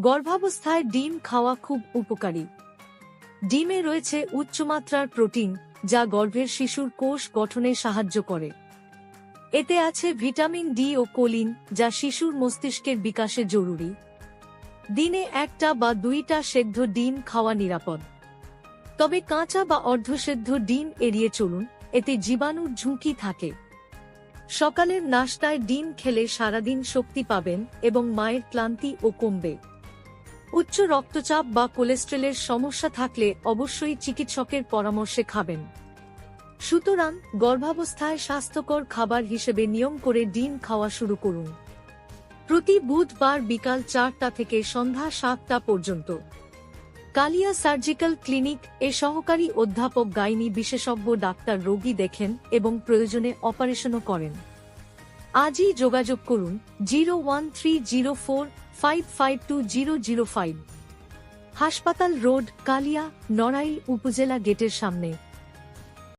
গর্ভাবস্থায় ডিম খাওয়া খুব উপকারী। ডিমে রয়েছে উচ্চমাত্রার প্রোটিন, যা গর্ভের শিশুর কোষ গঠনে সাহায্য করে। এতে আছে ভিটামিন ডি ও কোলিন, যা শিশুর মস্তিষ্কের বিকাশে জরুরি। দিনে একটা বা দুইটা সেদ্ধ ডিম খাওয়া নিরাপদ। তবে কাঁচা বা অর্ধসেদ্ধ ডিম এড়িয়ে চলুন, এতে জীবাণুর ঝুঁকি থাকে। সকালের নাশতায় ডিম খেলে সারাদিন শক্তি পাবেন এবং মায়ের ক্লান্তি ও কমবে। উচ্চ রক্তচাপ বা কোলেস্ট্রলের সমস্যা থাকলে অবশ্যই চিকিৎসকের পরামর্শে খাবেন। সুতরাং গর্ভাবস্থায় স্বাস্থ্যকর খাবার হিসেবে নিয়ম করে ডিম খাওয়া শুরু করুন। প্রতি বুধবার বিকাল চারটা থেকে সন্ধ্যা সাতটা পর্যন্ত। কালিয়া সার্জিক্যাল ক্লিনিক এ সহকারী অধ্যাপক, গাইনি বিশেষজ্ঞ, ডাক্তার, রোগী দেখেন এবং প্রয়োজনে অপারেশনও করেন। আজই যোগাযোগ করুন zero one three zero four five five two zero zero five হাসপাতাল রোড কালিয়া নড়াইল উপজেলা গেটের সামনে।